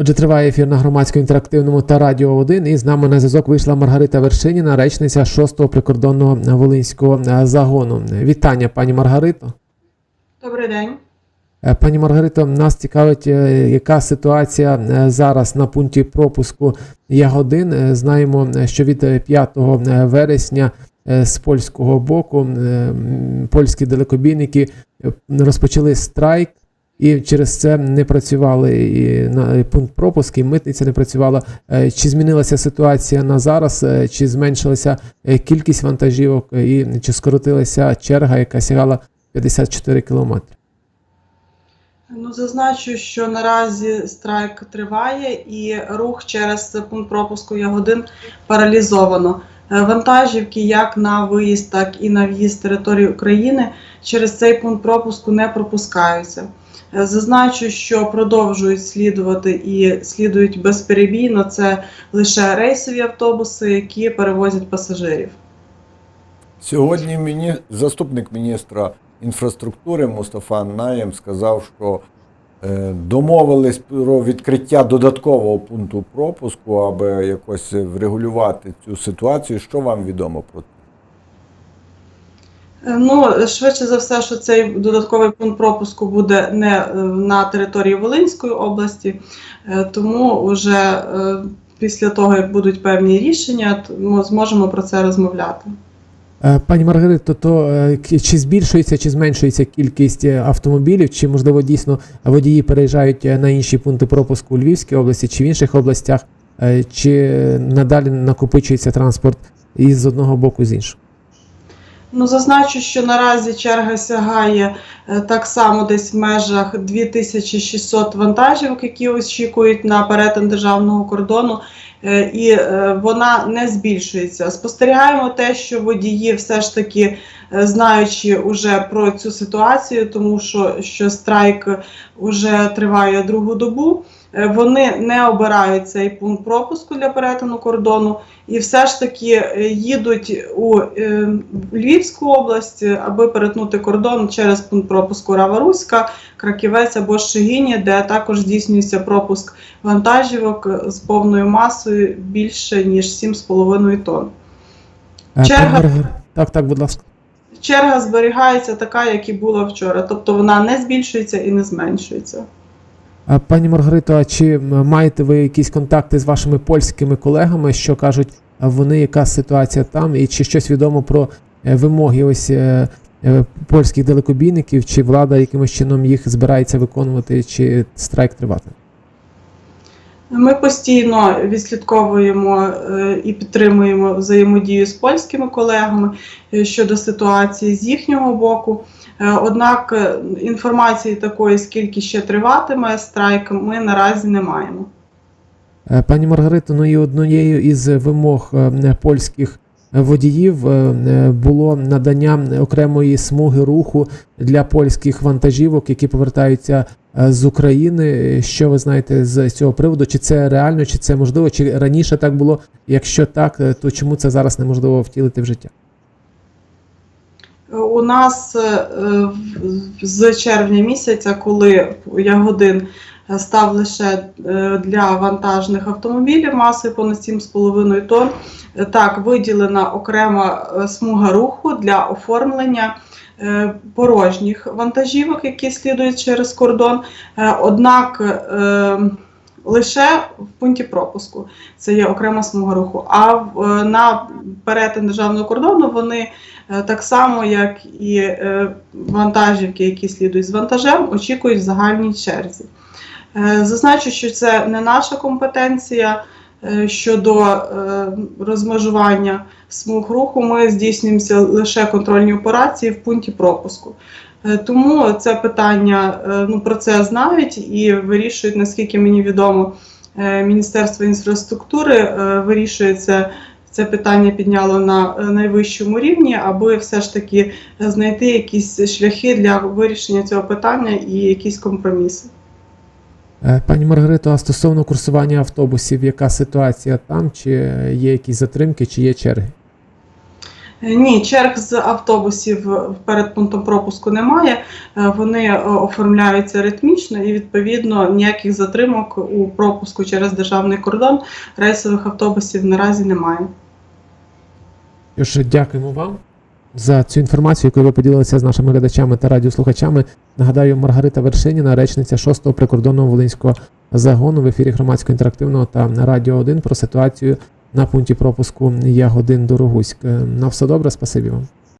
Отже, триває ефір на громадському інтерактивному та радіо 1. І з нами на зв'язок вийшла Маргарита Вершиніна, речниця 6-го прикордонного волинського е, загону. Вітання, пані Маргарито. Добрий день. Е, Пані Маргарито, нас цікавить, е, яка ситуація зараз на пункті пропуску Ягодин. Знаємо, що від е, 5 вересня з польського боку польські далекобійники розпочали страйк. І через це не працювали і на пункт пропуску, і митниця не працювала. Е, Чи змінилася ситуація на зараз, е, чи зменшилася е, кількість вантажівок, і чи скоротилася черга, яка сягала 54 кілометри? Ну, зазначу, що наразі страйк триває і рух через пункт пропуску Ягодин паралізовано. Вантажівки як на виїзд, так і на в'їзд території України через цей пункт пропуску не пропускаються. Е, Зазначу, що продовжують слідувати і слідують безперебійно. Це лише рейсові автобуси, які перевозять пасажирів. Сьогодні міні... заступник міністра інфраструктури Мустафа Наєм сказав, що е, домовились про відкриття додаткового пункту пропуску, аби якось врегулювати цю ситуацію. Що вам відомо про це? Е, Ну, швидше за все, що цей додатковий пункт пропуску буде не е, на території Волинської області, е, тому вже після того, як будуть певні рішення, ми зможемо про це розмовляти. Пані Маргарито, то чи збільшується, чи зменшується кількість автомобілів, чи можливо дійсно водії переїжджають на інші пункти пропуску у Львівській області чи в інших областях, чи надалі накопичується транспорт і з одного боку, з іншого? Ну, зазначу, що наразі черга сягає е, так само десь в межах 2600 вантажівок, які очікують на перетин державного кордону, е, і е, вона не збільшується. Спостерігаємо те, що водії все ж таки, знаючи уже про цю ситуацію, тому що, що страйк вже триває другу добу. Е, Вони не обирають цей пункт пропуску для перетину кордону і все ж таки е, їдуть у е, Львівську область, аби перетнути кордон через пункт пропуску Рава-Руська, Краківець або Щегині, де також здійснюється пропуск вантажівок з повною масою більше ніж 7,5 тонн. Черга. Так, так, будь ласка. Черга зберігається така, як і була вчора, тобто вона не збільшується і не зменшується. Пані Маргарито, а чи маєте ви якісь контакти з вашими польськими колегами, що кажуть вони, яка ситуація там, і чи щось відомо про е, вимоги ось е, е, польських далекобійників, чи влада якимось чином їх збирається виконувати, чи страйк тривати? Ми постійно відслідковуємо і підтримуємо взаємодію з польськими колегами щодо ситуації з їхнього боку. Е, Однак е, інформації такої, скільки ще триватиме страйк, ми наразі не маємо. Е, Пані Маргарито, ну і однією із вимог польських водіїв було надання окремої смуги руху для польських вантажівок, які повертаються з України. Що ви знаєте з цього приводу? Чи це реально, чи це можливо, чи раніше так було? Якщо так, то чому це зараз неможливо втілити в життя? У нас е, з червня місяця, коли Ягодин став лише е, для вантажних автомобілів масою понад 7,5 тонн, е, так виділена окрема смуга руху для оформлення порожніх вантажівок, які слідують через кордон. Однак лише в пункті пропуску це є окрема смуга руху. А е, на перетин державного кордону вони Е, Так само, як і е, вантажівки, які слідують з вантажем, очікують в загальній черзі. Зазначу, що це не наша компетенція щодо е, розмежування смуг руху. Ми здійснюємося лише контрольні операції в пункті пропуску. Е, Тому це питання е, ну, про це знають і вирішують, наскільки мені відомо, е, Міністерство інфраструктури вирішує це це питання підняло на найвищому рівні, аби все ж таки знайти якісь шляхи для вирішення цього питання і якісь компроміси. Пані Маргарито, а стосовно курсування автобусів, яка ситуація там? Чи є якісь затримки, чи є черги? Е, Ні, черг з автобусів перед пунктом пропуску немає. Е, Вони е, оформляються ритмічно і відповідно ніяких затримок у пропуску через державний кордон рейсових автобусів наразі немає. Тож дякуємо вам за цю інформацію, яку ви поділилися з нашими глядачами та радіослухачами. Нагадаю, Маргарита Вершиніна, речниця 6-го прикордонного волинського загону в ефірі громадського інтерактивного та Радіо 1 про ситуацію на пункті пропуску Ягодин Дорогуськ. На все добре, спасибі вам.